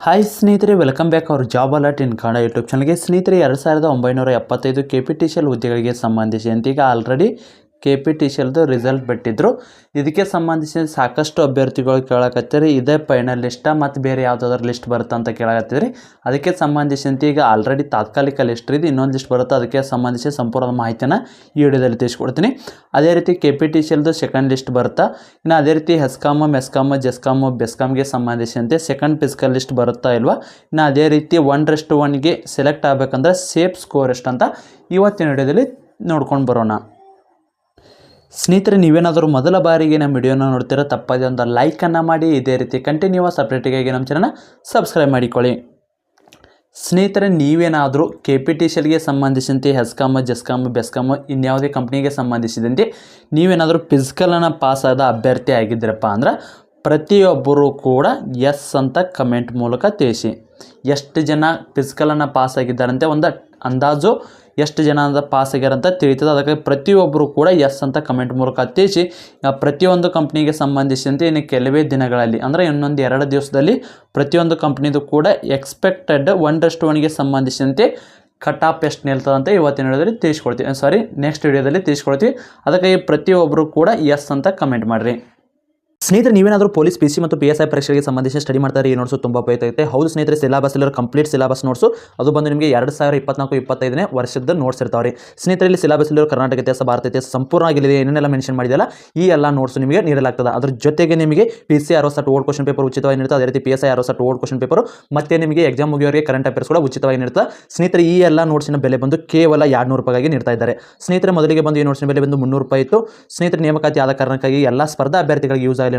Hi ಸ್ನೇಹಿತರೆ welcome back ಅವ್ರ job alert in Kannada YouTube ಚಾನಲ್ಗೆ ಸ್ನೇಹಿತರೆ, ಎರಡು ಸಾವಿರದ ಒಂಬೈನೂರ ಎಪ್ಪತ್ತೈದು ಕೆ ಪಿ ಟಿ ಎಲ್ ಹುದ್ದೆಗಳಿಗೆ ಸಂಬಂಧಿಸಿದಂತೆ ಈಗ already K P T C ಎಲ್ದು result ಬಿಟ್ಟಿದ್ರು. ಇದಕ್ಕೆ ಸಂಬಂಧಿಸಿದ ಸಾಕಷ್ಟು ಅಭ್ಯರ್ಥಿಗಳು ಕೇಳಕತ್ತೀರಿ. ಇದೇ ಫೈನಲ್ ಲಿಸ್ಟ ಮತ್ತು ಬೇರೆ ಯಾವುದಾದ್ರು ಲಿಸ್ಟ್ ಬರುತ್ತೆ ಅಂತ ಕೇಳಕತ್ತೀರಿ. ಅದಕ್ಕೆ ಸಂಬಂಧಿಸಿದಂತೆ ಈಗ ಆಲ್ರೆಡಿ ತಾತ್ಕಾಲಿಕ ಲಿಸ್ಟ್ ಇದೆ. ಇನ್ನೊಂದು ಲಿಸ್ಟ್ ಬರುತ್ತೆ ಅದಕ್ಕೆ ಸಂಬಂಧಿಸಿ ಸಂಪೂರ್ಣ ಮಾಹಿತಿನ ಈ ವಿಡಿಯೋದಲ್ಲಿ ತಿಳಿಸ್ಕೊಡ್ತೀನಿ. ಅದೇ ರೀತಿ ಕೆ ಪಿ ಟಿ ಸಿ ಎಲ್ದು ಸೆಕೆಂಡ್ ಲಿಸ್ಟ್ ಬರುತ್ತಾ? ಇನ್ನು ಅದೇ ರೀತಿ ಹೆಸ್ಕಾಮ್ ಮೆಸ್ಕಾಮ್ ಜೆಸ್ಕಾಮು ಬೆಸ್ಕಾಮ್ಗೆ ಸಂಬಂಧಿಸಿದಂತೆ ಸೆಕೆಂಡ್ ಫಿಸಿಕಲ್ ಲಿಸ್ಟ್ ಬರುತ್ತಾ ಇಲ್ವಾ? ಇನ್ನು ಅದೇ ರೀತಿ ಒನ್ ರೆಸ್ಟ್ ಒನ್ಗೆ ಸೆಲೆಕ್ಟ್ ಆಗಬೇಕಂದ್ರೆ ಸೇಫ್ ಸ್ಕೋರ್ ಎಷ್ಟು ಅಂತ ಇವತ್ತಿನ ವಿಡಿಯೋದಲ್ಲಿ ನೋಡ್ಕೊಂಡು ಬರೋಣ. ಸ್ನೇಹಿತರೆ, ನೀವೇನಾದರೂ ಮೊದಲ ಬಾರಿಗೆ ನಮ್ಮ ವಿಡಿಯೋನ ನೋಡ್ತೀರಾ ತಪ್ಪದೇ ಒಂದು ಲೈಕನ್ನು ಮಾಡಿ, ಇದೇ ರೀತಿ ಕಂಟಿನ್ಯೂಸ್ ಸಪ್ರೇಟಿಗಾಗಿ ನಮ್ಮ ಚಾನಲ್ನ ಸಬ್ಸ್ಕ್ರೈಬ್ ಮಾಡಿಕೊಳ್ಳಿ. ಸ್ನೇಹಿತರೆ, ನೀವೇನಾದರೂ ಕೆ ಪಿ ಟಿ ಸಿಲ್ಗೆ ಸಂಬಂಧಿಸಿದಂತೆ ಹೆಸ್ಕಾಮ್ ಜೆಸ್ಕಾಮ್ ಬೆಸ್ಕಾಮ್ ಇನ್ಯಾವುದೇ ಕಂಪ್ನಿಗೆ ಸಂಬಂಧಿಸಿದಂತೆ, ನೀವೇನಾದರೂ ಫಿಸಿಕಲನ್ನು ಪಾಸ್ ಆದ ಅಭ್ಯರ್ಥಿ ಆಗಿದ್ದೀರಪ್ಪ ಅಂದ್ರೆ ಪ್ರತಿಯೊಬ್ಬರೂ ಕೂಡ ಎಸ್ ಅಂತ ಕಮೆಂಟ್ ಮೂಲಕ ತಿಳಿಸಿ. ಎಷ್ಟು ಜನ ಫಿಸಿಕಲನ್ನು ಪಾಸ್ ಆಗಿದ್ದಾರಂತೆ ಒಂದು ಅಂದಾಜು ಎಷ್ಟು ಜನ ಅಂತ ಪಾಸ್ ಆಗ್ಯಾರಂತ ತಿಳಿತದೆ. ಅದಕ್ಕೆ ಪ್ರತಿಯೊಬ್ಬರು ಕೂಡ ಎಸ್ ಅಂತ ಕಮೆಂಟ್ ಮೂಲಕ ತಿಳಿಸಿ. ಪ್ರತಿಯೊಂದು ಕಂಪ್ನಿಗೆ ಸಂಬಂಧಿಸಿದಂತೆ ಇನ್ನು ಕೆಲವೇ ದಿನಗಳಲ್ಲಿ, ಅಂದರೆ ಇನ್ನೊಂದು ಎರಡು ದಿವಸದಲ್ಲಿ ಪ್ರತಿಯೊಂದು ಕಂಪ್ನಿದು ಕೂಡ ಎಕ್ಸ್ಪೆಕ್ಟೆಡ್ ಡಸ್ಟ್ ಒನ್ಗೆ ಸಂಬಂಧಿಸಿದಂತೆ ಕಟ್ ಆಫ್ ಎಷ್ಟು ನಿಲ್ತದೆ ಅಂತ ಇವತ್ತಿನ ವಿಡಿಯೋದಲ್ಲಿ ತಿಳಿಸ್ಕೊಡ್ತೀವಿ. ಸಾರಿ ನೆಕ್ಸ್ಟ್ ವಿಡಿಯೋದಲ್ಲಿ ತಿಳಿಸ್ಕೊಡ್ತೀವಿ. ಅದಕ್ಕೆ ಪ್ರತಿಯೊಬ್ಬರು ಕೂಡ ಎಸ್ ಅಂತ ಕಮೆಂಟ್ ಮಾಡಿರಿ. ಸ್ನೇಹಿತರೆ, ನೀವೇನಾದರೂ ಪೊಲೀಸ್, ಪಿ ಸಿ ಮತ್ತು ಪಿ ಎಸ್ ಐ ಪರೀಕ್ಷೆಗೆ ಸಂಬಂಧಿಸಿ ಸ್ಟಡಿ ಮಾಡ್ತಾರೆ ಈ ನೋಟ್ಸು ತುಂಬ ಉಪಯುಕ್ತ ಹೌದು ಸ್ನೇಹಿತರೆ ಸಿಲಬಸ್ ಇಲ್ಲರೂ ಕಂಪ್ಲೀಟ್ ಸಿಲಬಸ್ ನೋಟ್ಸು ಅದು ಬಂದು ನಿಮಗೆ ಎರಡು ಸಾವಿರ ಇಪ್ಪತ್ನಾಲ್ಕು, ಇಪ್ಪತ್ತೈದನೇ ವರ್ಷದ ನೋಟ್ಸ್ ಇರ್ತಾವೆ ರೀ ಸ್ನೇಹಿತರೆ, ಇಲ್ಲಿ ಸಿಲಬಸ್ ಕರ್ನಾಟಕ ಇತಿಹಾಸ, ಭಾರತ ಇತಿಹಾಸ ಆಗಿದೆ ಏನೇನೆಲ್ಲ ಮೆನ್ಷನ್ ಮಾಡಿದೆಯಲ್ಲ, ಈ ಎಲ್ಲ ನೋಟ್ಸ್ ನಿಮಗೆ ನೀಡಲಾಗ್ತದೆ. ಅದ್ರ ಜೊತೆಗೆ ನಿಮಗೆ P C set old question paper ಉಚಿತವಾಗಿ ನೀಡುತ್ತೆ ಅದೇ ರೀತಿ ಪಿ ಎಸ್ ಐ ಅರವತ್ತು ಓಲ್ಡ್ ಕ್ವಶನ್ ಪೇಪರ್ ಮತ್ತೆ ನಿಮಗೆ ಎಕ್ಸಾಮ್ ಮುಗಿಯೋರಿಗೆ ಕರೆಂಟ್ ಅಫೇರ್ಸ್ ಕೂಡ ಉಚಿತವಾಗಿ ನೀಡುತ್ತೆ ಸ್ನೇಹಿತರೆ, ಈ ಎಲ್ಲ ನೋಟ್ಸಿನ ಬೆಲೆ ಬಂದು ಕೇವಲ ಎರಡು ನೂರು ರೂಪಾಯಿಗೆ ನೀಡ್ತಾ ಇದ್ದಾರೆ. ಸ್ನೇಹಿತರೆ, ಮೊದಲಿಗೆ ಬಂದು ಈ ನೋಟ್ಸಿನ ಬೆಲೆ ಬಂದು ಮುನ್ನೂರು ರೂಪಾಯಿ ಇತ್ತು. ಸ್ನೇಹಿತರೆ, ನೇಮಕಾತಿ ಆದ ಕಾರಣಕ್ಕಾಗಿ ಎಲ್ಲ ಸ್ಪರ್ಧಾ ಅಭ್ಯರ್ಥಿಗಳಿಗೆ ಯೂಸ್ ಆಗಲಿ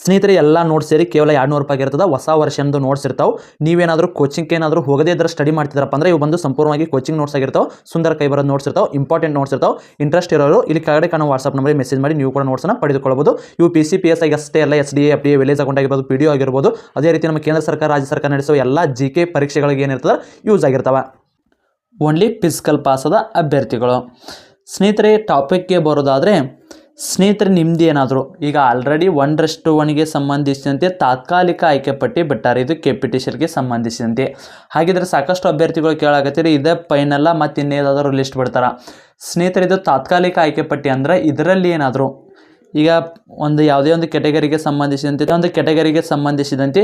ಸ್ನೇಹಿತರೆ, ಎಲ್ಲ ನೋಟ್ಸ್ ಸೇರಿ ಕೇವಲ ಎರಡು ನೂರು ರೂಪಾಯಿ ಇರ್ತದೆ. ಹೊಸ ವರ್ಷಂದು ನೋಟ್ಸ್ ಇರ್ತಾವೆ. ನೀವೇನಾದರೂ ಕೋಚಿಂಗ್ ಏನಾದರೂ ಹೋಗದೇ ಇದ್ರೆ ಸ್ಟಡಿ ಮಾಡ್ತಿದ್ರಪ್ಪ ಅಂದ್ರೆ ಇವು ಬಂದು ಸಂಪೂರ್ಣವಾಗಿ ಕೋಚಿಂಗ್ ನೋಟ್ಸ್ ಆಗಿರ್ತಾವೆ. ಸುಂದರ ಕೈ ಬರೋದು ನೋಟ್ಸ್ ಇರ್ತಾವೆ. ಇಂಪಾರ್ಟೆಂಟ್ ನೋಟ್ಸ್ ಇರ್ತಾವೆ. ಇಂಟ್ರೆಸ್ಟ್ ಇರೋರು ಇಲ್ಲಿ ಕೆಳಗಡೆ ಕಾಣೋ ವಾಟ್ಸಪ್ ನಂಬರ್ ಮೆಸೇಜ್ ಮಾಡಿ ನೀವು ಕೂಡ ನೋಟ್ಸನ್ನು ಪಡೆದುಕೊಳ್ಳಬಹುದು ಇವು P C P S I ಅಷ್ಟೇ ಎಲ್ಲ S D F D A village account ಆಗಿರ್ಬೋದು ಪಿ ಡಿ ಆಗಿರ್ಬೋದು. ಅದೇ ರೀತಿ ನಮ್ಮ ಕೇಂದ್ರ ಸರ್ಕಾರ, ರಾಜ್ಯ ಸರ್ಕಾರ ನಡೆಸುವ ಎಲ್ಲ ಜಿ ಕೆ ಪರೀಕ್ಷೆಗಳಿಗೆ ಏನಿರ್ತದೆ ಯೂಸ್ ಆಗಿರ್ತಾವೆ. ಓನ್ಲಿ ಫಿಸಿಕಲ್ ಪಾಸದ ಅಭ್ಯರ್ಥಿಗಳು. ಸ್ನೇಹಿತರೆ ಟಾಪಿಕ್ಗೆ ಬರೋದಾದರೆ ಸ್ನೇಹಿತರೆ, ನಿಮ್ದು ಏನಾದರೂ? ಈಗ ಆಲ್ರೆಡಿ ಒನ್ ರೆಸ್ಟ್ ಒನ್ಗೆ ಸಂಬಂಧಿಸಿದಂತೆ ತಾತ್ಕಾಲಿಕ ಆಯ್ಕೆ ಪಟ್ಟಿ ಬಿಟ್ಟಾರೆ. ಇದು ಕೆ ಪಿ ಟಿ ಸಿಲ್ಗೆ ಸಂಬಂಧಿಸಿದಂತೆ. ಹಾಗಿದ್ರೆ ಸಾಕಷ್ಟು ಅಭ್ಯರ್ಥಿಗಳು ಕೇಳಾಕತ್ತೀರಿ. ಇದೇ ಫೈನಲ್ಲ ಮತ್ತು ಇನ್ನೇನಾದರೂ ಲಿಸ್ಟ್ ಬಿಡ್ತಾರೆ? ಸ್ನೇಹಿತರೆ, ಇದು ತಾತ್ಕಾಲಿಕ ಆಯ್ಕೆ ಪಟ್ಟಿ ಅಂದರೆ ಇದರಲ್ಲಿ ಏನಾದರೂ? ಈಗ ಒಂದು ಯಾವುದೇ ಒಂದು ಕೆಟಗರಿಗೆ ಸಂಬಂಧಿಸಿದಂತೆ ಒಂದು ಕೆಟಗರಿಗೆ ಸಂಬಂಧಿಸಿದಂತೆ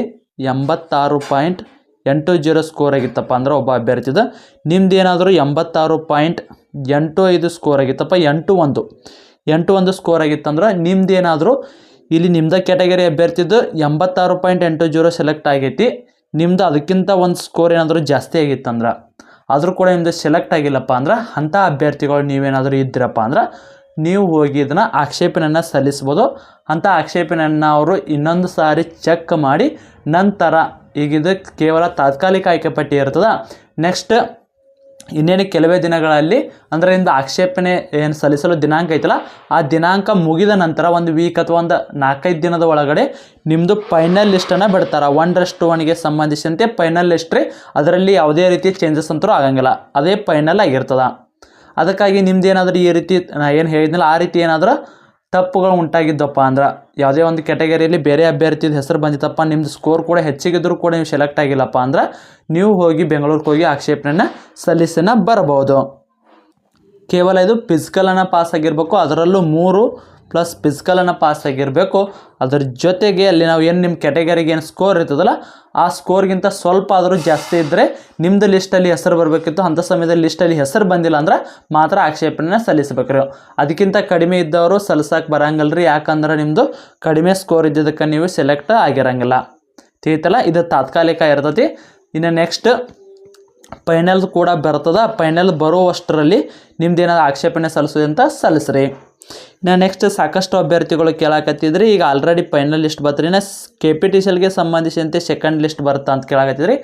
ಎಂಬತ್ತಾರು ಪಾಯಿಂಟ್ ಎಂಟು ಜೀರೋ ಸ್ಕೋರ್ ಆಗಿತ್ತಪ್ಪ ಅಂದ್ರೆ ಒಬ್ಬ ಅಭ್ಯರ್ಥಿದ. ನಿಮ್ದು ಏನಾದರೂ ಎಂಬತ್ತಾರು ಪಾಯಿಂಟ್ ಎಂಟು ಐದು ಸ್ಕೋರ್ ಆಗಿತ್ತಪ್ಪ, ಎಂಟು ಒಂದು. ಎಂಟು ಒಂದು ಸ್ಕೋರ್ ಆಗಿತ್ತಂದ್ರೆ ನಿಮ್ದು ಏನಾದರೂ ಇಲ್ಲಿ ನಿಮ್ದ ಕ್ಯಾಟಗರಿ ಅಭ್ಯರ್ಥಿದ್ದು ಎಂಬತ್ತಾರು ಪಾಯಿಂಟ್ ಎಂಟು ಜೀರೋ ಸೆಲೆಕ್ಟ್ ಆಗೈತಿ. ನಿಮ್ದು ಅದಕ್ಕಿಂತ ಒಂದು ಸ್ಕೋರ್ ಏನಾದರೂ ಜಾಸ್ತಿ ಆಗಿತ್ತಂದ್ರೆ ಆದರೂ ಕೂಡ ನಿಮ್ದು ಸೆಲೆಕ್ಟ್ ಆಗಿಲ್ಲಪ್ಪ ಅಂದ್ರೆ ಅಂಥ ಅಭ್ಯರ್ಥಿಗಳು ನೀವೇನಾದರೂ ಇದ್ದೀರಪ್ಪ ಅಂದ್ರೆ ನೀವು ಹೋಗಿ ಇದನ್ನು ಆಕ್ಷೇಪಣೆಯನ್ನು ಸಲ್ಲಿಸ್ಬೋದು. ಅಂಥ ಆಕ್ಷೇಪಣೆಯನ್ನು ಅವರು ಇನ್ನೊಂದು ಸಾರಿ ಚೆಕ್ ಮಾಡಿ ನಂತರ ಈಗ ಇದು ಕೇವಲ ತಾತ್ಕಾಲಿಕ ಆಯ್ಕೆ ಪಟ್ಟಿ ಇರ್ತದೆ. ನೆಕ್ಸ್ಟ್ ಇನ್ನೇನು ಕೆಲವೇ ದಿನಗಳಲ್ಲಿ ಅಂದರೆ ಇಂದು ಆಕ್ಷೇಪಣೆ ಏನು ಸಲ್ಲಿಸಲು ದಿನಾಂಕ ಐತಲ್ಲ, ಆ ದಿನಾಂಕ ಮುಗಿದ ನಂತರ ಒಂದು ವೀಕ್ ಅಥವಾ ಒಂದು ನಾಲ್ಕೈದು ದಿನದ ಒಳಗಡೆ ನಿಮ್ಮದು ಫೈನಲ್ ಲಿಸ್ಟನ್ನು ಬಿಡ್ತಾರೆ. ಒನ್ ರೆಸ್ಟ್ ಒನ್ಗೆ ಸಂಬಂಧಿಸಿದಂತೆ ಫೈನಲ್ ಲಿಸ್ಟ್ ರೀ, ಅದರಲ್ಲಿ ಯಾವುದೇ ರೀತಿ ಚೇಂಜಸ್ ಅಂತೂ ಆಗಂಗಿಲ್ಲ. ಅದೇ ಫೈನಲ್ ಆಗಿರ್ತದೆ. ಅದಕ್ಕಾಗಿ ನಿಮ್ದು ಏನಾದರೂ ಈ ರೀತಿ, ನಾ ಏನು ಹೇಳಿದ್ನಲ್ಲ, ಆ ರೀತಿ ಏನಾದರೂ ತಪ್ಪುಗಳು ಉಂಟಾಗಿದ್ದಪ್ಪ ಅಂದ್ರೆ ಯಾವುದೇ ಒಂದು ಕೆಟಗರಿಯಲ್ಲಿ ಬೇರೆ ಅಭ್ಯರ್ಥಿದ ಹೆಸರು ಬಂದಿತ್ತಪ್ಪ ನಿಮ್ಮದು ಸ್ಕೋರ್ ಕೂಡ ಹೆಚ್ಚಿಗಿದ್ರೂ ಕೂಡ ನೀವು ಸೆಲೆಕ್ಟ್ ಆಗಿಲ್ಲಪ್ಪ ಅಂದ್ರೆ ನೀವು ಹೋಗಿ ಬೆಂಗಳೂರಿಗೆ ಹೋಗಿ ಆಕ್ಷೇಪಣೆಯನ್ನು ಸಲ್ಲಿಸಿನ ಬರಬಹುದು. ಕೇವಲ ಇದು ಫಿಸಿಕಲನ್ನು ಪಾಸ್ ಆಗಿರಬೇಕು, ಅದರಲ್ಲೂ ಮೂರು ಪ್ಲಸ್ ಫಿಸಿಕಲನ್ನು ಪಾಸ್ ಆಗಿರಬೇಕು. ಅದ್ರ ಜೊತೆಗೆ ಅಲ್ಲಿ ನಾವು ಏನು ನಿಮ್ಮ ಕ್ಯಾಟಗರಿಗೆ ಏನು ಸ್ಕೋರ್ ಇರ್ತದಲ್ಲ, ಆ ಸ್ಕೋರ್ಗಿಂತ ಸ್ವಲ್ಪ ಆದರೂ ಜಾಸ್ತಿ ಇದ್ದರೆ ನಿಮ್ಮದು ಲಿಸ್ಟಲ್ಲಿ ಹೆಸರು ಬರಬೇಕಿತ್ತು. ಅಂಥ ಸಮಯದಲ್ಲಿ ಲಿಸ್ಟಲ್ಲಿ ಹೆಸರು ಬಂದಿಲ್ಲ ಅಂದ್ರೆ ಮಾತ್ರ ಆಕ್ಷೇಪಣೆನ ಸಲ್ಲಿಸಬೇಕು ಅದಕ್ಕಿಂತ ಕಡಿಮೆ ಇದ್ದವರು ಸಲ್ಲಿಸೋಕೆ ಬರಂಗಿಲ್ಲ ರೀ. ಯಾಕಂದ್ರೆ ನಿಮ್ಮದು ಕಡಿಮೆ ಸ್ಕೋರ್ ಇದ್ದಿದ್ದಕ್ಕೆ ನೀವು ಸೆಲೆಕ್ಟ್ ಆಗಿರಂಗಿಲ್ಲ. ತಿಳಿತಲ್ಲ? ಇದು ತಾತ್ಕಾಲಿಕ ಇರ್ತತಿ. ಇನ್ನು ನೆಕ್ಸ್ಟ್ ಫೈನಲ್ ಕೂಡ ಬರ್ತದ. ಫೈನಲ್ ಬರುವಷ್ಟರಲ್ಲಿ ನಿಮ್ದು ಏನಾದ್ರು ಆಕ್ಷೇಪಣೆ ಸಲ್ಲಿಸೋದು ಅಂತ ಸಲ್ಲಿಸ್ರಿ. ನಾ ನೆಕ್ಸ್ಟ್ ಸಾಕಷ್ಟು ಅಭ್ಯರ್ಥಿಗಳು ಕೇಳಾಕತ್ತಿದ್ರಿ. ಈಗ ಆಲ್ರೆಡಿ ಫೈನಲ್ ಲಿಸ್ಟ್ ಬರ್ತೀರಿ. ನಾ ಕೆ ಪಿ ಟಿ ಸಿಲ್ಗೆ ಸಂಬಂಧಿಸಿದಂತೆ ಸೆಕೆಂಡ್ ಲಿಸ್ಟ್ ಬರುತ್ತಾ ಅಂತ ಕೇಳಾಕತ್ತಿದ್ರಿ.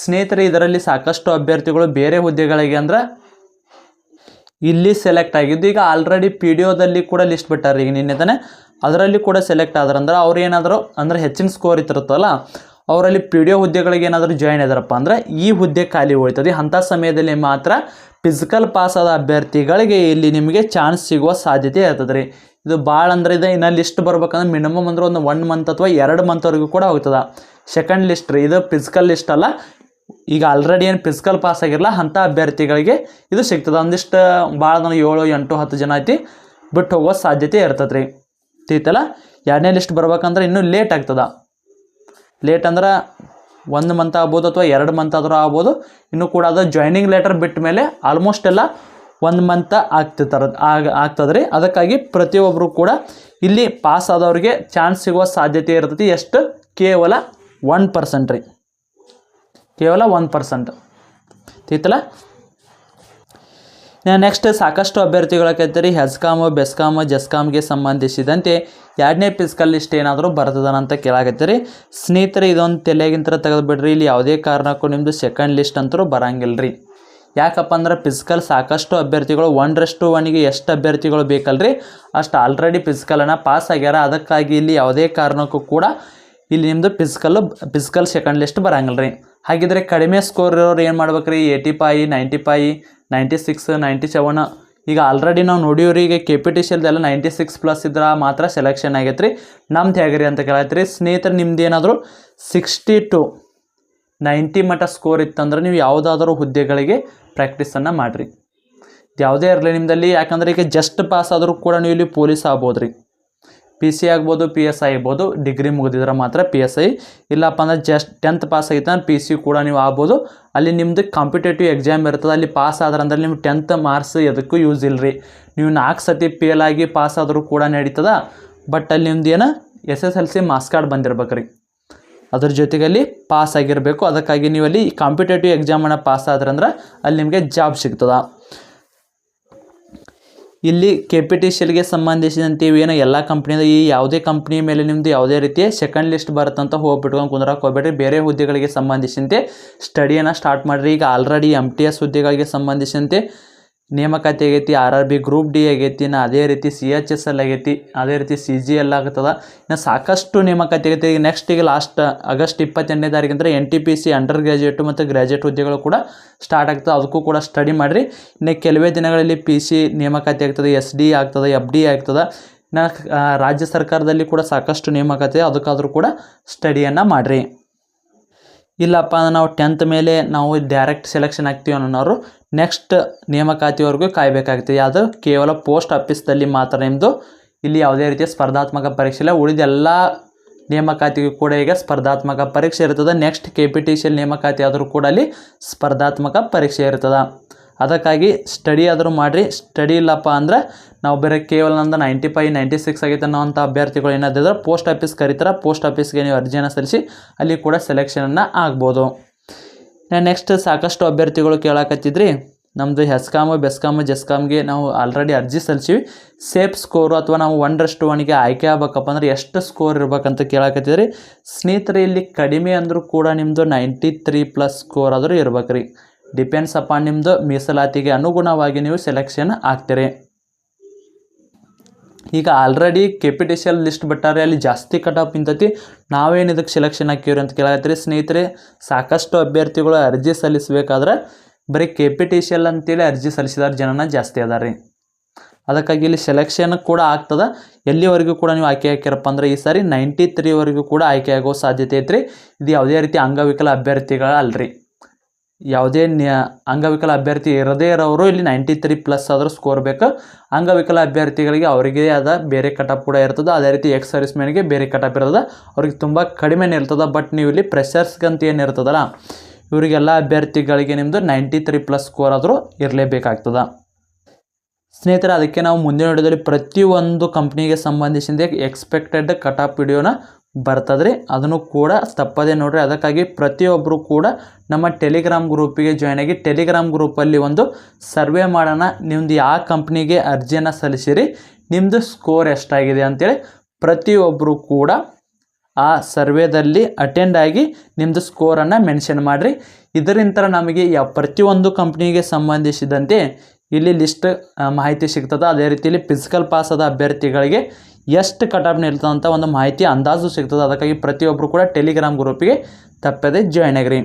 ಸ್ನೇಹಿತರೆ, ಇದರಲ್ಲಿ ಸಾಕಷ್ಟು ಅಭ್ಯರ್ಥಿಗಳು ಬೇರೆ ಹುದ್ದೆಗಳಿಗೆ ಅಂದ್ರೆ ಇಲ್ಲಿ ಸೆಲೆಕ್ಟ್ ಆಗಿದ್ದು, ಈಗ ಆಲ್ರೆಡಿ ಪಿ ಡಿ ಒದಲ್ಲಿ ಕೂಡ ಲಿಸ್ಟ್ ಬಿಟ್ಟಾರೆ ಈಗ ನಿನ್ನೆ ತಾನೆ. ಅದರಲ್ಲಿ ಕೂಡ ಸೆಲೆಕ್ಟ್ ಆದ್ರಂದ್ರೆ ಅವ್ರು ಏನಾದರೂ ಅಂದ್ರೆ ಹೆಚ್ಚಿನ ಸ್ಕೋರ್ ಇತ್ತಿರುತ್ತಲ್ಲ ಅವರಲ್ಲಿ ಪಿ ಡಿ ಒ ಹುದ್ದೆಗಳಿಗೆ ಏನಾದರೂ ಜಾಯ್ನ್ ಇದಾರಪ್ಪ ಅಂದ್ರೆ ಈ ಹುದ್ದೆ ಖಾಲಿ ಉಳಿತದೆ. ಅಂಥ ಸಮಯದಲ್ಲಿ ಮಾತ್ರ ಫಿಸಿಕಲ್ ಪಾಸ್ ಆದ ಅಭ್ಯರ್ಥಿಗಳಿಗೆ ಇಲ್ಲಿ ನಿಮಗೆ ಚಾನ್ಸ್ ಸಿಗುವ ಸಾಧ್ಯತೆ ಇರ್ತದೆ. ರೀ ಇದು ಭಾಳ ಅಂದರೆ ಇದು ಇನ್ನು ಲಿಸ್ಟ್ ಬರ್ಬೇಕಂದ್ರೆ ಮಿನಿಮಮ್ ಅಂದ್ರೆ ಒಂದು ಒನ್ ಮಂತ್ ಅಥವಾ ಎರಡು ಮಂತ್ವರೆಗೂ ಕೂಡ ಹೋಗ್ತದೆ. ಸೆಕೆಂಡ್ ಲಿಸ್ಟ್ ರೀ, ಇದು ಫಿಸಿಕಲ್ ಲಿಸ್ಟ್ ಅಲ್ಲ. ಈಗ ಆಲ್ರೆಡಿ ಏನು ಫಿಸಿಕಲ್ ಪಾಸ್ ಆಗಿರಲ್ಲ, ಅಂಥ ಅಭ್ಯರ್ಥಿಗಳಿಗೆ ಇದು ಸಿಗ್ತದೆ. ಒಂದಿಷ್ಟು ಭಾಳ ಅಂದ್ರೆ ಏಳು, ಎಂಟು, ಹತ್ತು ಜನ ಐತಿ ಬಿಟ್ಟು ಹೋಗೋ ಸಾಧ್ಯತೆ ಇರ್ತದೆ ರೀ ತಿಳಿತಲ್ಲ ಎರಡನೇ ಲಿಸ್ಟ್ ಬರ್ಬೇಕಂದ್ರೆ ಇನ್ನೂ ಲೇಟ್ ಆಗ್ತದೆ. ಲೇಟ್ ಅಂದ್ರೆ ಒಂದು ಮಂತ್ ಆಗ್ಬೋದು ಅಥವಾ ಎರಡು ಮಂತ್ ಆದರೂ ಆಗ್ಬೋದು. ಇನ್ನೂ ಕೂಡ ಅದು ಜಾಯ್ನಿಂಗ್ ಲೆಟರ್ ಬಿಟ್ಟ ಮೇಲೆ ಆಲ್ಮೋಸ್ಟ್ ಎಲ್ಲ ಒಂದು ಮಂತ್ ಆಗ್ತಿರ್ತಾರೆ, ಆಗ ಆಗ್ತದೆ ರೀ ಅದಕ್ಕಾಗಿ ಪ್ರತಿಯೊಬ್ಬರು ಕೂಡ ಇಲ್ಲಿ ಪಾಸ್ ಆದವ್ರಿಗೆ ಚಾನ್ಸ್ ಸಿಗುವ ಸಾಧ್ಯತೆ ಇರ್ತೈತಿ. ಎಷ್ಟು? ಕೇವಲ ಒನ್ ಪರ್ಸೆಂಟ್ ರೀ. ಕೇವಲ ಒನ್ ಪರ್ಸೆಂಟ್ ತಿಳಿತಲ್ಲ ನೆಕ್ಸ್ಟ್ ಸಾಕಷ್ಟು ಅಭ್ಯರ್ಥಿಗಳಾಕೈತೆ ಹೆಸ್ಕಾಮ್, ಬೆಸ್ಕಾಮು, ಜೆಸ್ಕಾಮ್ಗೆ ಸಂಬಂಧಿಸಿದಂತೆ ಎರಡನೇ ಪಿಸ್ಕಲ್ ಲಿಸ್ಟ್ ಏನಾದರೂ ಬರ್ತದನ ಅಂತ ಕೇಳಾಕತ್ತೆ ರೀ ಸ್ನೇಹಿತರೆ, ಇದೊಂದು ತಲೆಗಿಂತ ತೆಗೆದುಬಿಡ್ರಿ. ಇಲ್ಲಿ ಯಾವುದೇ ಕಾರಣಕ್ಕೂ ನಿಮ್ಮದು ಸೆಕೆಂಡ್ ಲಿಸ್ಟ್ ಅಂತರೂ ಬರಂಗಿಲ್ಲ ರೀ ಯಾಕಪ್ಪ ಅಂದ್ರೆ ಫಿಸಿಕಲ್ ಸಾಕಷ್ಟು ಅಭ್ಯರ್ಥಿಗಳು ಒನ್ರಷ್ಟು ಒನ್ಗೆ ಎಷ್ಟು ಅಭ್ಯರ್ಥಿಗಳು ಬೇಕಲ್ರಿ? ಅಷ್ಟು ಆಲ್ರೆಡಿ ಫಿಸಿಕಲನ್ನು ಪಾಸ್ ಆಗ್ಯಾರ. ಅದಕ್ಕಾಗಿ ಇಲ್ಲಿ ಯಾವುದೇ ಕಾರಣಕ್ಕೂ ಕೂಡ ಇಲ್ಲಿ ನಿಮ್ಮದು ಫಿಸಿಕಲ್ಲು ಫಿಸಿಕಲ್ ಸೆಕೆಂಡ್ ಲಿಸ್ಟ್ ಬರಂಗಿಲ್ಲ ರೀ ಹಾಗಿದ್ರೆ ಕಡಿಮೆ ಸ್ಕೋರ್ ಇರೋರು ಏನು ಮಾಡ್ಬೇಕು ರೀ eighty five ninety five ninety six, ninety seven. ಈಗ ಆಲ್ರೆಡಿ ನಾವು ನೋಡಿವ್ರಿ, ಈಗ ಕೆ ಪಿ ಟಿ ಸಿಲ್ದೆಲ್ಲ ನೈಂಟಿ ಸಿಕ್ಸ್ ಪ್ಲಸ್ ಇದ್ರೆ ಮಾತ್ರ ಸೆಲೆಕ್ಷನ್ ಆಗೈತೆ ರೀ ನಮ್ಮ ಹೇಗ್ರಿ ಅಂತ ಕೇಳತ್ರಿ, ಸ್ನೇಹಿತರೆ, ನಿಮ್ದು ಏನಾದರೂ ಸಿಕ್ಸ್ಟಿ ಟು ನೈಂಟಿ ಮಟ್ಟ ಸ್ಕೋರ್ ಇತ್ತಂದ್ರೆ ನೀವು ಯಾವುದಾದ್ರೂ ಹುದ್ದೆಗಳಿಗೆ ಪ್ರಾಕ್ಟೀಸನ್ನು ಮಾಡಿರಿ. ಯಾವುದೇ ಇರಲಿ ನಿಮ್ಮದಲ್ಲಿ ಯಾಕಂದ್ರೆ ಈಗ ಜಸ್ಟ್ ಪಾಸ್ ಆದರೂ ಕೂಡ ನೀವು ಇಲ್ಲಿ ಪೊಲೀಸ್ ಆಗ್ಬೋದು ರೀ ಪಿ ಸಿ ಆಗ್ಬೋದು ಪಿ ಎಸ್ ಐ ಆಗ್ಬೋದು ಡಿಗ್ರಿ ಮುಗಿದಿದ್ರೆ ಮಾತ್ರ ಪಿ ಎಸ್ ಐ ಇಲ್ಲಪ್ಪ ಅಂದ್ರೆ ಜಸ್ಟ್ ಟೆಂತ್ ಪಾಸ್ ಆಗಿತ್ತು ಅಂದ್ರೆ ಪಿ ಸಿ ಕೂಡ ನೀವು ಆಗ್ಬೋದು. ಅಲ್ಲಿ ನಿಮ್ಮದು ಕಾಂಪಿಟೇಟಿವ್ ಎಕ್ಸಾಮ್ ಇರ್ತದೆ, ಅಲ್ಲಿ ಪಾಸ್ ಆದ್ರೆ ಅಂದ್ರೆ ನಿಮ್ಗೆ ಟೆಂತ್ ಮಾರ್ಕ್ಸ್ ಎದಕ್ಕೂ ಯೂಸ್ ಇಲ್ಲ ರೀ ನೀವು ನಾಲ್ಕು ಸತಿ ಫೇಲ್ ಆಗಿ ಪಾಸ್ ಆದರೂ ಕೂಡ ನಡೀತದ ಬಟ್ ಅಲ್ಲಿ ನಿಮ್ದು ಏನು? S S L C marks card ಬಂದಿರ್ಬೇಕು ರೀ ಅದ್ರ ಜೊತೆಗೆ ಅಲ್ಲಿ ಪಾಸ್ ಆಗಿರಬೇಕು. ಅದಕ್ಕಾಗಿ ನೀವು ಅಲ್ಲಿ ಕಾಂಪಿಟೇಟಿವ್ ಎಕ್ಸಾಮನ್ನು ಪಾಸ್ ಆದ್ರಂದ್ರೆ ಅಲ್ಲಿ ನಿಮಗೆ ಜಾಬ್ ಸಿಗ್ತದ. ಇಲ್ಲಿ ಕೆ ಪಿ ಟಿ ಸಿಲ್ಗೆ ಸಂಬಂಧಿಸಿದಂತೆ ಏನು ಎಲ್ಲ ಕಂಪ್ನಿದ ಈ ಯಾವುದೇ ಕಂಪ್ನಿ ಮೇಲೆ ನಿಮ್ಮದು ಯಾವುದೇ ರೀತಿಯ ಸೆಕೆಂಡ್ ಲಿಸ್ಟ್ ಬರುತ್ತಂತ ಹೋಗ್ಬಿಟ್ಕೊಂಡು ಕುಂದ್ರಕ್ಕೆ ಹೋಗ್ಬೇಡ್ರಿ. ಬೇರೆ ಹುದ್ದೆಗಳಿಗೆ ಸಂಬಂಧಿಸಿದಂತೆ ಸ್ಟಡಿಯನ್ನು ಸ್ಟಾರ್ಟ್ ಮಾಡಿರಿ. ಈಗ ಆಲ್ರೆಡಿ ಎಂ ಟಿ ಎಸ್ ಹುದ್ದೆಗಳಿಗೆ ಸಂಬಂಧಿಸಿದಂತೆ ನೇಮಕಾತಿ ಆಗೈತಿ, R R B group D ಆಗೈತಿ, ಇನ್ನು ಅದೇ ರೀತಿ ಸಿ ಎಚ್ ಎಸ್ ಎಲ್ ಆಗೈತಿ, ಅದೇ ರೀತಿ ಸಿ ಜಿ ಎಲ್ ಆಗ್ತದೆ ಇನ್ನು ಸಾಕಷ್ಟು ನೇಮಕಾತಿ ಆಗೈತಿ. ಈಗ ನೆಕ್ಸ್ಟ್ ಈಗ ಲಾಸ್ಟ್ ಆಗಸ್ಟ್ ಇಪ್ಪತ್ತೆಂಟನೇ ತಾರೀಕಿಂದ N T P C under graduate ಮತ್ತು ಗ್ರ್ಯಾಜುಯೇಟ್ ಹುದ್ದೆಗಳು ಕೂಡ ಸ್ಟಾರ್ಟ್ ಆಗ್ತದೆ. ಅದಕ್ಕೂ ಕೂಡ ಸ್ಟಡಿ ಮಾಡಿರಿ. ಇನ್ನು ಕೆಲವೇ ದಿನಗಳಲ್ಲಿ ಪಿ ಸಿ ನೇಮಕಾತಿ ಆಗ್ತದೆ ಎಸ್ ಡಿ ಆಗ್ತದೆ ಎಫ್ ಡಿ ಆಗ್ತದೆ. ಇನ್ನು ರಾಜ್ಯ ಸರ್ಕಾರದಲ್ಲಿ ಕೂಡ ಸಾಕಷ್ಟು ನೇಮಕಾತಿ, ಅದಕ್ಕಾದರೂ ಕೂಡ ಸ್ಟಡಿಯನ್ನು ಮಾಡಿರಿ. ಇಲ್ಲಪ್ಪ ಅಂದ್ರೆ ನಾವು ಟೆಂತ್ ಮೇಲೆ ನಾವು ಡೈರೆಕ್ಟ್ ಸೆಲೆಕ್ಷನ್ ಆಗ್ತೀವಿ ಅನ್ನೋರು. ನೆಕ್ಸ್ಟ್ ನೇಮಕಾತಿವರೆಗೂ ಕಾಯಬೇಕಾಗ್ತದೆ ಅದು ಕೇವಲ ಪೋಸ್ಟ್ ಆಫೀಸ್ದಲ್ಲಿ ಮಾತ್ರ ನಿಮ್ಮದು ಇಲ್ಲಿ ಯಾವುದೇ ರೀತಿಯ ಸ್ಪರ್ಧಾತ್ಮಕ ಪರೀಕ್ಷೆ ಇಲ್ಲ. ಉಳಿದ ಎಲ್ಲ ನೇಮಕಾತಿಗೂ ಕೂಡ ಈಗ ಸ್ಪರ್ಧಾತ್ಮಕ ಪರೀಕ್ಷೆ ಇರ್ತದೆ. Next K P T C ನೇಮಕಾತಿ ಆದರೂ ಕೂಡ ಅಲ್ಲಿ ಸ್ಪರ್ಧಾತ್ಮಕ ಪರೀಕ್ಷೆ ಇರ್ತದೆ. ಅದಕ್ಕಾಗಿ ಸ್ಟಡಿ ಆದರೂ ಮಾಡಿರಿ. ಸ್ಟಡಿ ಇಲ್ಲಪ್ಪ ಅಂದ್ರೆ ನಾವು ಬೇರೆ ಕೇವಲ ನಂದು ನೈಂಟಿ ಫೈವ್ ನೈಂಟಿ ಸಿಕ್ಸ್ ಆಗೈತೆ ಅನ್ನೋವಂಥ ಅಭ್ಯರ್ಥಿಗಳು ಏನಾದಿದ್ರೆ ಪೋಸ್ಟ್ ಆಫೀಸ್ ಕರೀತಾರೆ. ಪೋಸ್ಟ್ ಆಫೀಸ್ಗೆ ನೀವು ಅರ್ಜಿಯನ್ನು ಸಲ್ಲಿಸಿ ಅಲ್ಲಿ ಕೂಡ ಸೆಲೆಕ್ಷನನ್ನು ಆಗ್ಬೋದು. ನೆಕ್ಸ್ಟ್ ಸಾಕಷ್ಟು ಅಭ್ಯರ್ಥಿಗಳು ಕೇಳಕತ್ತಿದ್ರಿ. ನಮ್ಮದು ಹೆಸ್ಕಾಮು, ಬೆಸ್ಕಾಮು, ಜೆಸ್ಕಾಮ್ಗೆ ನಾವು ಆಲ್ರೆಡಿ ಅರ್ಜಿ ಸಲ್ಲಿಸಿವಿ. ಸೇಫ್ ಸ್ಕೋರು ಅಥವಾ ನಾವು ಒಂದರಷ್ಟು ಒನ್ಗೆ ಆಯ್ಕೆ ಆಗ್ಬೇಕಪ್ಪ ಅಂದ್ರೆ ಎಷ್ಟು ಸ್ಕೋರ್ ಇರ್ಬೇಕಂತ ಕೇಳಾಕತ್ತಿದ್ರಿ. ಸ್ನೇಹಿತರೆ, ಇಲ್ಲಿ ಕಡಿಮೆ ಅಂದರೂ ಕೂಡ ನಿಮ್ಮದು ನೈಂಟಿ ತ್ರೀ ಪ್ಲಸ್ ಸ್ಕೋರ್ ಆದರೂ ಇರ್ಬೇಕು ರೀ ಡಿಪೆಂಡ್ಸ್ ಅಪಾನ್ ನಿಮ್ಮದು ಮೀಸಲಾತಿಗೆ ಅನುಗುಣವಾಗಿ ನೀವು ಸೆಲೆಕ್ಷನ್ ಆಗ್ತೀರಿ. ಈಗ already K P T C L list ಬಿಟ್ಟಾರೆ, ಅಲ್ಲಿ ಜಾಸ್ತಿ ಕಟ್ ಆಫ್ ನಿಂತೈತಿ. ನಾವೇನು ಇದಕ್ಕೆ ಸೆಲೆಕ್ಷನ್ ಹಾಕಿವ್ರಿ ಅಂತ ಕೇಳತ್ತೀರಿ ಸ್ನೇಹಿತರೆ, ಸಾಕಷ್ಟು ಅಭ್ಯರ್ಥಿಗಳು ಅರ್ಜಿ ಸಲ್ಲಿಸಬೇಕಾದ್ರೆ ಬರೀ K P T C L ಅಂತೇಳಿ ಅರ್ಜಿ ಸಲ್ಲಿಸಿದಾರೆ ಜನನ ಜಾಸ್ತಿ ಅದಾರ ರೀ ಅದಕ್ಕಾಗಿ ಇಲ್ಲಿ ಸೆಲೆಕ್ಷನ್ ಕೂಡ ಆಗ್ತದೆ. ಎಲ್ಲಿವರೆಗೂ ಕೂಡ ನೀವು ಆಯ್ಕೆ ಹಾಕಿರಪ್ಪ ಅಂದ್ರೆ ಈ ಸಾರಿ ನೈಂಟಿ ತ್ರೀವರೆಗೂ ಕೂಡ ಆಯ್ಕೆ ಆಗೋ ಸಾಧ್ಯತೆ ಐತ್ರಿ. ಇದು ಯಾವುದೇ ರೀತಿ ಅಂಗವಿಕಲ ಅಭ್ಯರ್ಥಿಗಳ ಅಲ್ರಿ ಯಾವುದೇ ಅಂಗವಿಕಲ ಅಭ್ಯರ್ಥಿ ಇರದೇ ಇರೋರು ಇಲ್ಲಿ ನೈಂಟಿ ತ್ರೀ ಪ್ಲಸ್ ಆದರೂ ಸ್ಕೋರ್ ಬೇಕು. ಅಂಗವಿಕಲ ಅಭ್ಯರ್ಥಿಗಳಿಗೆ ಅವರಿಗೆ ಆದ ಬೇರೆ ಕಟಪ್ ಕೂಡ ಇರ್ತದೆ. ಅದೇ ರೀತಿ ಎಕ್ಸ್ ಸರ್ವಿಸ್ ಬೇರೆ ಕಟಪ್ ಇರ್ತದೆ. ಅವ್ರಿಗೆ ತುಂಬ ಕಡಿಮೆನೇ ಇರ್ತದೆ ಬಟ್ ನೀವು ಇಲ್ಲಿ ಪ್ರೆಷರ್ಸ್ಗಂತ ಏನು ಇರ್ತದಲ್ಲ, ಇವರಿಗೆಲ್ಲ ಅಭ್ಯರ್ಥಿಗಳಿಗೆ ನಿಮ್ಮದು ನೈಂಟಿ ತ್ರೀ ಪ್ಲಸ್ ಸ್ಕೋರ್ ಆದರೂ ಇರಲೇಬೇಕಾಗ್ತದೆ. ಸ್ನೇಹಿತರೆ, ಅದಕ್ಕೆ ನಾವು ಮುಂದಿನ ವಿಡಿಯೋದಲ್ಲಿ ಪ್ರತಿಯೊಂದು ಕಂಪ್ನಿಗೆ ಸಂಬಂಧಿಸಿದ ಎಕ್ಸ್ಪೆಕ್ಟೆಡ್ ಕಟಾಪ್ ವಿಡಿಯೋನ ಬರ್ತದೆ ರೀ ಅದನ್ನು ಕೂಡ ತಪ್ಪದೆ ನೋಡ್ರಿ. ಅದಕ್ಕಾಗಿ ಪ್ರತಿಯೊಬ್ಬರು ಕೂಡ ನಮ್ಮ ಟೆಲಿಗ್ರಾಮ್ ಗ್ರೂಪಿಗೆ ಜಾಯ್ನ್ ಆಗಿ ಟೆಲಿಗ್ರಾಮ್ ಗ್ರೂಪಲ್ಲಿ ಒಂದು ಸರ್ವೆ ಮಾಡೋಣ. ನಿಮ್ದು ಯಾವ ಕಂಪ್ನಿಗೆ ಅರ್ಜಿಯನ್ನು ಸಲ್ಲಿಸಿರಿ ನಿಮ್ಮದು ಸ್ಕೋರ್ ಎಷ್ಟಾಗಿದೆ ಅಂತೇಳಿ ಪ್ರತಿಯೊಬ್ಬರು ಕೂಡ ಆ ಸರ್ವೇದಲ್ಲಿ ಅಟೆಂಡ್ ಆಗಿ ನಿಮ್ಮದು ಸ್ಕೋರನ್ನು ಮೆನ್ಷನ್ ಮಾಡಿರಿ. ಇದರಿಂದ ನಮಗೆ ಯಾವ ಪ್ರತಿಯೊಂದು ಕಂಪ್ನಿಗೆ ಸಂಬಂಧಿಸಿದಂತೆ ಇಲ್ಲಿ ಲಿಸ್ಟ್ ಮಾಹಿತಿ ಸಿಗ್ತದೆ. ಅದೇ ರೀತಿಯಲ್ಲಿ ಫಿಸಿಕಲ್ ಪಾಸ್ ಆದ ಅಭ್ಯರ್ಥಿಗಳಿಗೆ ಎಷ್ಟು ಕಟಾಪ್ ನಿಲ್ತದೆ ಅಂತ ಒಂದು ಮಾಹಿತಿ ಅಂದಾಜು ಸಿಗ್ತದೆ. ಅದಕ್ಕಾಗಿ ಪ್ರತಿಯೊಬ್ಬರು ಕೂಡ ಟೆಲಿಗ್ರಾಮ್ ಗ್ರೂಪಿಗೆ ತಪ್ಪದೆ ಜಾಯ್ನ್ ಆಗಿರಿ.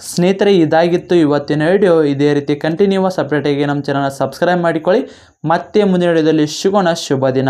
ಸ್ನೇಹಿತರೆ, ಇದಾಗಿತ್ತು ಇವತ್ತಿನ ವಿಡಿಯೋ ಇದೇ ರೀತಿ ಕಂಟಿನ್ಯೂಸ್ ಸಪ್ರೇಟಾಗಿ ನಮ್ಮ ಚಾನಲ್ನ ಸಬ್ಸ್ಕ್ರೈಬ್ ಮಾಡಿಕೊಳ್ಳಿ. ಮತ್ತೆ ಮುಂದಿನ ವಿಡಿಯೋದಲ್ಲಿ ಸಿಗೋಣ. ಶುಭ ದಿನ.